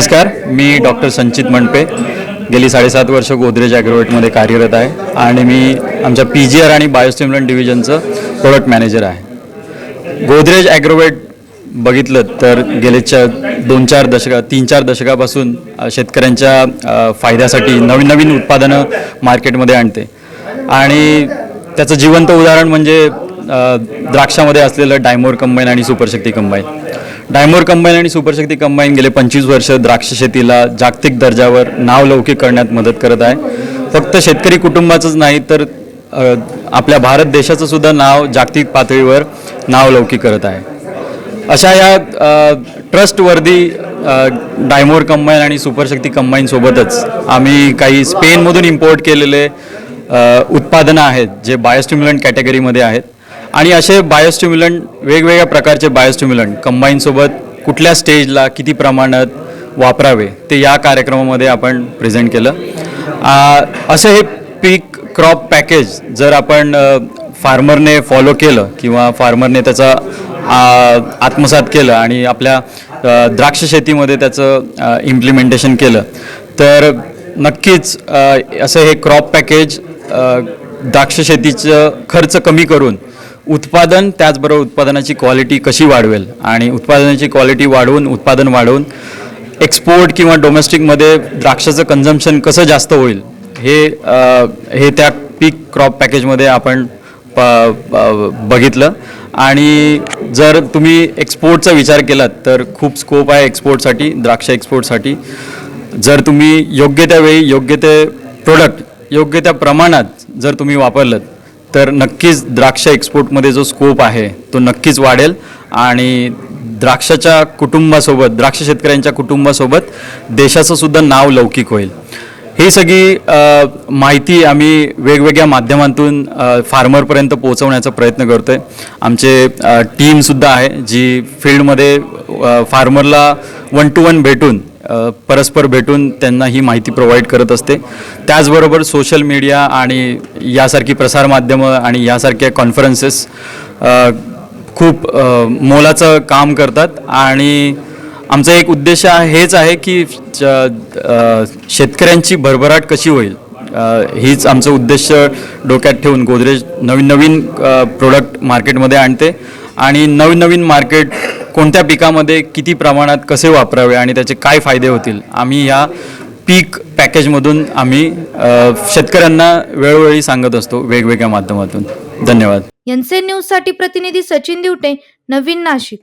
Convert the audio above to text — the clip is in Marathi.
नमस्कार मी डॉक्टर संचित मंडपे गेली साडेसात वर्ष गोदरेज ॲग्रोवेटमध्ये कार्यरत आहे आणि मी आमच्या पी जी आर आणि बायोस्टिम्युलंट डिव्हिजनचं प्रोडक्ट मॅनेजर आहे. गोदरेज ॲग्रोवेट बघितलं तर गेले दोन चार दशका तीन चार दशकापासून शेतकऱ्यांच्या फायद्यासाठी नवीन नवीन उत्पादनं मार्केटमध्ये आणते. आणि त्याचं जिवंत उदाहरण म्हणजे द्राक्षामध्ये असलेलं डायमोर कंबाईन आणि सुपरशक्ती कंबाईन. डायमोर कंबाईन आणि सुपरशक्ती कंबाईन गेले पंचवीस वर्ष द्राक्ष शेतीला जागतिक दर्जावर नाव लौकिक करण्यात मदत करत आहे. फक्त शेतकरी कुटुंबाचंच नाही तर आपल्या भारत देशाचं सुद्धा नाव जागतिक पातळीवर नाव लौकिक करत आहे. अशा या ट्रस्टवर्दी डायमोर कंबाईन आणि सुपरशक्ती कंबाईनसोबतच आम्ही काही स्पेनमधून इम्पोर्ट केलेले उत्पादनं आहेत जे बायोस्टिम्युलंट कॅटेगरीमध्ये आहेत. आणि असे बायोस्टिम्युलंट वेगवेगळ्या प्रकारचे बायोस्टिम्युलंट कंबाईनसोबत कुठल्या स्टेजला किती प्रमाणात वापरावे ते या कार्यक्रमामध्ये आपण प्रेझेंट केलं. असं हे पीक क्रॉप पॅकेज जर आपण फार्मरने फॉलो केलं किंवा फार्मरने त्याचा आत्मसात केलं आणि आपल्या द्राक्ष शेतीमध्ये त्याचं इम्प्लिमेंटेशन केलं तर नक्कीच असं हे क्रॉप पॅकेज द्राक्ष शेतीचं खर्च कमी करून उत्पादन त्याचबरोबर उत्पादनाची क्वालिटी कशी वाढवेल? आणि उत्पादनाची क्वालिटी वाढवून उत्पादन वाढवून एक्सपोर्ट किंवा डोमेस्टिकमध्ये द्राक्षाचं कन्झम्पशन कसं जास्त होईल? हे हे त्या पीक क्रॉप पॅकेजमध्ये आपण प ब- बघितलं. आणि जर तुम्ही एक्सपोर्टचा विचार केलात तर खूप स्कोप आहे एक्सपोर्टसाठी द्राक्ष एक्सपोर्टसाठी जर तुम्ही योग्य त्या वेळी योग्य ते प्रोडक्ट योग्य त्या प्रमाणात जर तुम्ही वापरलं तर नक्कीच द्राक्ष एक्सपोर्टमध्ये जो स्कोप आहे तो नक्कीच वाढेल. आणि द्राक्षाच्या कुटुंबासोबत द्राक्ष शेतकऱ्यांच्या कुटुंबासोबत देशाचं सुद्धा नाव लौकिक होईल. ही सगळी माहिती आम्ही वेगवेगळ्या माध्यमातून फार्मरपर्यंत पोहोचवण्याचा प्रयत्न करतो आहे आमचे टीमसुद्धा आहे जी फील्डमध्ये फार्मरला वन टू वन भेटून परस्पर भेटून त्यांना ही माहिती प्रोव्हाइड करत असते. त्याचबरोबर सोशल मीडिया आणि यासारखी प्रसारमाध्यमं आणि यासारख्या कॉन्फरन्सेस खूप मोलाचं काम करतात. आणि आमचा एक उद्देश आहे- हेच आहे की च- शेतकऱ्यांची भरभराट कशी होईल? हीच आमचं उद्देश डोक्यात ठेवून गोदरेज नवीन नवीन प्रोडक्ट मार्केटमध्ये आणते. आणि नवीन नवीन मार्केट कोणत्या पिकामध्ये किती प्रमाणात कसे वापरावे आणि त्याचे काय फायदे होतील? आम्ही या पीक पॅकेजमधून आम्ही शेतकऱ्यांना वेळोवेळी सांगत असतो वेगवेगळ्या माध्यमातून. धन्यवाद. एनसे न्यूजसाठी प्रतिनिधी सचिन दिवटे नवीन नाशिक.